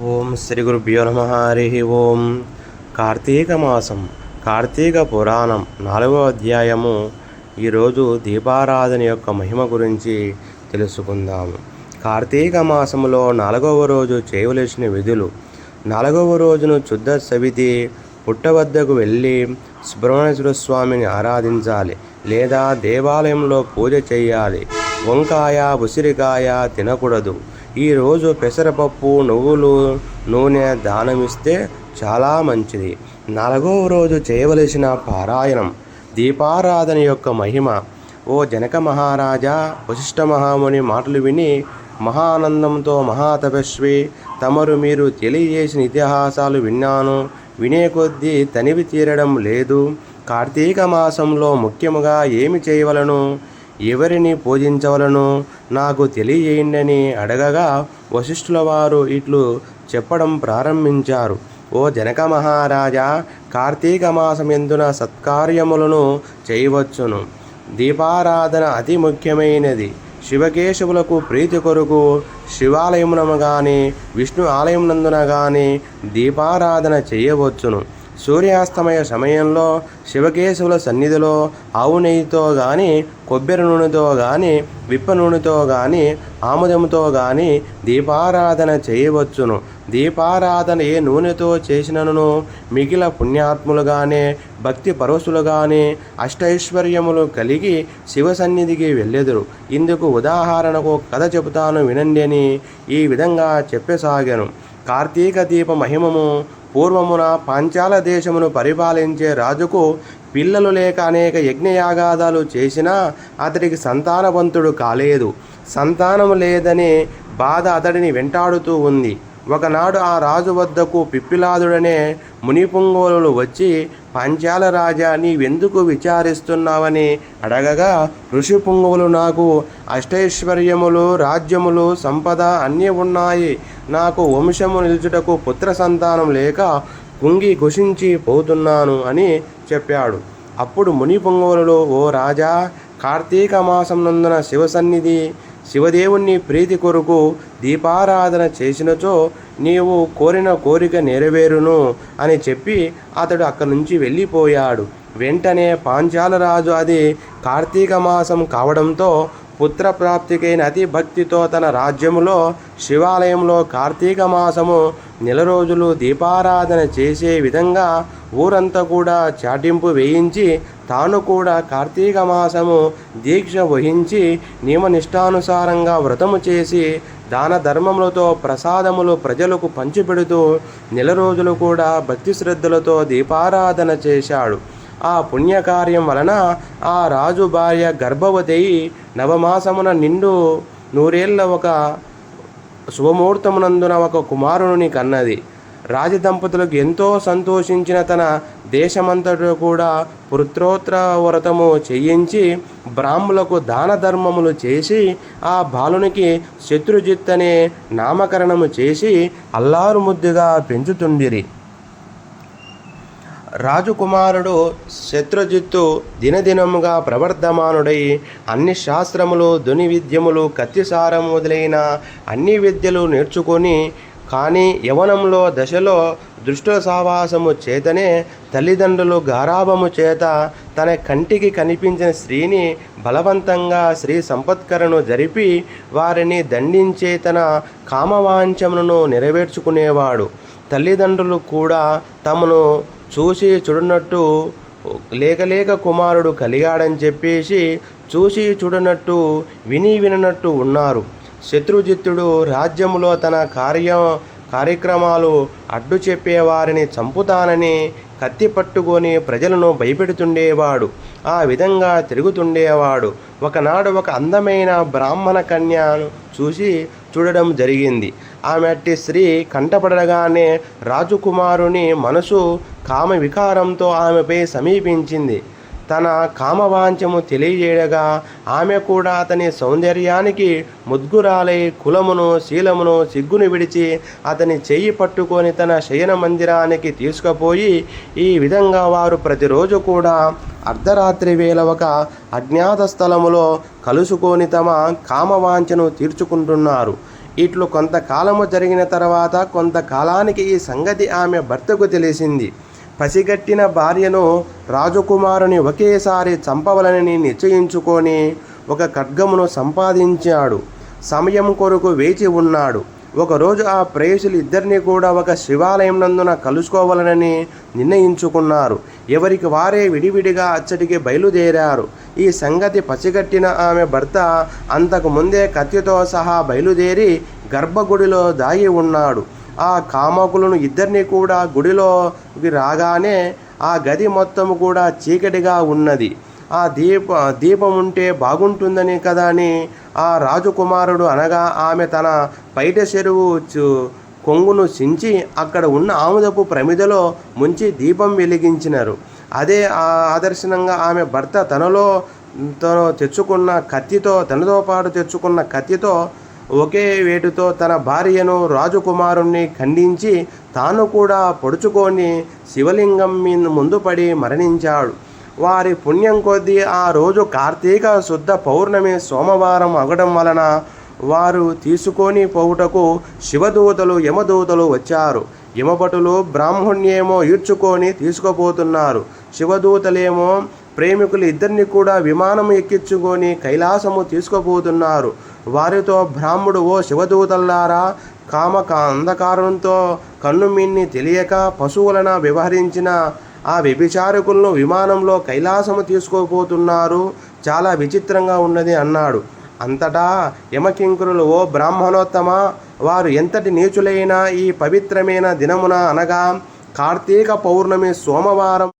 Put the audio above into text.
ఓం శ్రీ గురుభ్యో నమ. హరి ఓం. కార్తీక మాసం కార్తీక పురాణం నాలుగవ అధ్యాయము. ఈరోజు దీపారాధన యొక్క మహిమ గురించి తెలుసుకుందాము కార్తీక మాసములో నాలుగవ రోజు చేయవలసిన విధులు. నాలుగవ రోజును శుద్ధ సవితి పుట్ట వద్దకు వెళ్ళి సుబ్రహ్మణ్యేశ్వర స్వామిని ఆరాధించాలి లేదా దేవాలయంలో పూజ చేయాలి. వంకాయ ఉసిరికాయ తినకూడదు. ఈరోజు పెసరపప్పు నువ్వులు నూనె దానమిస్తే చాలా మంచిది. నాలుగవ రోజు చేయవలసిన పారాయణం దీపారాధన యొక్క మహిమ. ఓ జనక మహారాజా వశిష్ఠ మహాముని మాటలు విని మహానందంతో మహాతపస్వి తమరు మీరు తెలియజేసిన ఇతిహాసాలు విన్నాను వినే కొద్దీ తనివి తీరడం లేదు. కార్తీక మాసంలో ముఖ్యముగా ఏమి చేయవలను? ఎవరిని పూజించవలను నాకు తెలియజేయండి అడగగా వశిష్ఠుల వారు ఇట్లు చెప్పడం ప్రారంభించారు. ఓ జనక మహారాజా కార్తీక మాసమెందున సత్కార్యములను చేయవచ్చును. దీపారాధన అతి ముఖ్యమైనది. శివకేశవులకు ప్రీతి కొరకు శివాలయమునము కానీ విష్ణు ఆలయనందున కానీ దీపారాధన చేయవచ్చును. సూర్యాస్తమయ సమయంలో శివకేశవుల సన్నిధిలో ఆవు నెయ్యితో గాని కొబ్బరి నూనెతో గాని విప్ప నూనెతో గాని ఆముదముతో గాని దీపారాధన చేయవచ్చును. దీపారాధన ఏ నూనెతో చేసినను? మిగిలిన పుణ్యాత్ములుగానే భక్తి పరవశులుగానే అష్టైశ్వర్యములు కలిగి శివ సన్నిధికి వెళ్ళెదురు. ఇందుకు ఉదాహరణకు కథ చెబుతాను వినండి అని ఈ విధంగా చెప్పసాగాను. కార్తీక దీప మహిమము పూర్వమున పాంచాల దేశమును పరిపాలించే రాజుకు పిల్లలు లేక అనేక యజ్ఞయాగాదాలు చేసినా అతడికి సంతానవంతుడు కాలేదు. సంతానము లేదనే బాధ అతడిని వెంటాడుతూ ఉంది. ఒకనాడు ఆ రాజు వద్దకు పిప్పిలాదుడనే మునిపుంగోలు వచ్చి పంచాల రాజా నీవెందుకు విచారిస్తున్నావని అడగగా ఋషి పుంగవులు నాకు అష్టైశ్వర్యములు రాజ్యములు సంపద అన్నీ ఉన్నాయి. నాకు వంశము నిలుచుటకు పుత్ర సంతానం లేక కుంగి కుషించి పోతున్నాను అని చెప్పాడు. అప్పుడు ముని పొంగవులలో ఓ రాజా కార్తీక మాసం నందున శివ శివదేవుణ్ణి ప్రీతి కొరకు దీపారాధన చేసినచో నీవు కోరిన కోరిక నెరవేరును అని చెప్పి అతడు అక్కడి నుంచి వెళ్ళిపోయాడు. వెంటనే పాంచాల రాజు అది కార్తీక మాసం కావడంతో పుత్రప్రాప్తికైన అతి భక్తితో తన రాజ్యములో శివాలయంలో కార్తీక మాసము నెల రోజులు దీపారాధన చేసే విధంగా ఊరంతా కూడా చాటింపు వేయించి తాను కూడా కార్తీక మాసము దీక్ష వహించి నియమనిష్టానుసారంగా వ్రతము చేసి దాన ధర్మములతో ప్రసాదములు ప్రజలకు పంచిపెడుతూ నెల రోజులు కూడా భక్తి శ్రద్ధలతో దీపారాధన చేశాడు. ఆ పుణ్యకార్యం వలన ఆ రాజు భార్య గర్భవతి అయి నవమాసమున నిండు నూరేళ్ళ ఒక శుభముహూర్తమునందున ఒక కుమారుని కన్నది. రాజదంపతులకు ఎంతో సంతోషించిన తన దేశమంతటా కూడా పుత్రోత్తర వ్రతము చేయించి బ్రాహ్ములకు దాన ధర్మములు చేసి ఆ బాలునికి శత్రుజిత్ అనే నామకరణము చేసి అల్లారు ముద్దుగా పెంచుతుండిరి. రాజకుమారుడు శత్రుజిత్తు దినదినముగా ప్రవర్ధమానుడై అన్ని శాస్త్రములు ధుని విద్యములు కత్తిసారం మొదలైన అన్ని విద్యలు నేర్చుకొని కానీ యవనంలో దశలో దృష్ట సావాసము చేతనే తల్లిదండ్రులు గారాభము చేత తన కంటికి కనిపించిన స్త్రీని బలవంతంగా స్త్రీ సంపత్కరను జరిపి వారిని దండించే తన కామవాంఛమును నెరవేర్చుకునేవాడు. తల్లిదండ్రులు కూడా తమను చూసి చూడనట్టు లేకలేక కుమారుడు కలిగాడని చెప్పేసి చూసి చూడనట్టు విని విననట్టు ఉన్నారు. శత్రుజిత్తుడు రాజ్యములో తన కార్య కార్యక్రమాలు అడ్డు చెప్పేవారిని చంపుతానని కత్తి పట్టుకొని ప్రజలను భయపెడుతుండేవాడు. ఆ విధంగా తిరుగుతుండేవాడు. ఒకనాడు ఒక అందమైన బ్రాహ్మణ కన్యను చూసి చూడడం జరిగింది. ఆమె అట్టి స్త్రీ కంటపడగానే రాజకుమారుని మనసు కామ వికారంతో ఆమెపై సమీపించింది. తన కామవాంఛము తెలియజేయగా ఆమె కూడా అతని సౌందర్యానికి ముద్గురాలై కులమును శీలమును సిగ్గును విడిచి అతని చెయ్యి పట్టుకొని తన శయన మందిరానికి తీసుకుపోయి ఈ విధంగా వారు ప్రతిరోజు కూడా అర్ధరాత్రి వేళ ఒక అజ్ఞాత స్థలములో కలుసుకొని తమ కామవాంఛను తీర్చుకుంటున్నారు. ఇట్లు కొంతకాలము జరిగిన తర్వాత కొంతకాలానికి ఈ సంగతి ఆమె భర్తకు తెలిసింది. పసిగట్టిన భార్యను రాజకుమారుని ఒకేసారి చంపవలనని నిశ్చయించుకొని ఒక ఖడ్గమును సంపాదించాడు. సమయం కొరకు వేచి ఉన్నాడు. ఒకరోజు ఆ ప్రేయసులు ఇద్దరిని కూడా ఒక శివాలయం నందున కలుసుకోవాలనని నిర్ణయించుకున్నారు. ఎవరికి వారే విడివిడిగా అచ్చటికి బయలుదేరారు. ఈ సంగతి పసిగట్టిన ఆమె భర్త అంతకు ముందే కత్తితో సహా బయలుదేరి గర్భగుడిలో దాగి ఉన్నాడు. ఆ కామకులను ఇద్దరిని కూడా గుడిలోకి రాగానే ఆ గది మొత్తం కూడా చీకటిగా ఉన్నది. ఆ దీప దీపం ఉంటే బాగుంటుందని కదా అని ఆ రాజకుమారుడు అనగా ఆమె తన బయట చెరువు చు- కొంగును చించి అక్కడ ఉన్న ఆముదపు ప్రమిదలో ముంచి దీపం వెలిగించినారు. అదే ఆ ఆదర్శనంగా ఆమె భర్త తనలో తను తెచ్చుకున్న కత్తితో తనతో పాటు తెచ్చుకున్న కత్తితో ఒకే వేటుతో తన భార్యను రాజకుమారుణ్ణి ఖండించి తాను కూడా పొడుచుకొని శివలింగం మీద ముందు పడి మరణించాడు. వారి పుణ్యం కొద్దీ ఆ రోజు కార్తీక శుద్ధ పౌర్ణమి సోమవారం అవ్వడం వలన వారు తీసుకొని పోవుటకు శివదూతలు యమదూతలు వచ్చారు. యమపటులు బ్రాహ్మణ్యేమో ఈడ్చుకొని తీసుకుపోతున్నారు. శివదూతలేమో ప్రేమికులు ఇద్దరిని కూడా విమానం ఎక్కించుకొని కైలాసము తీసుకుపోతున్నారు. వారితో బ్రాహ్మడు ఓ శివదూతల్లారా కామ కా- అంధకారంతో కన్ను మిన్ని తెలియక పశువులన వ్యవహరించిన ఆ వ్యభిచారకులను విమానంలో కైలాసము తీసుకోపోతున్నారు. చాలా విచిత్రంగా ఉన్నది అన్నాడు. అంతటా యమకింకరులు ఓ బ్రాహ్మణోత్తమ వారు ఎంతటి నీచులైన ఈ పవిత్రమైన దినమున అనగా కార్తీక పౌర్ణమి సోమవారం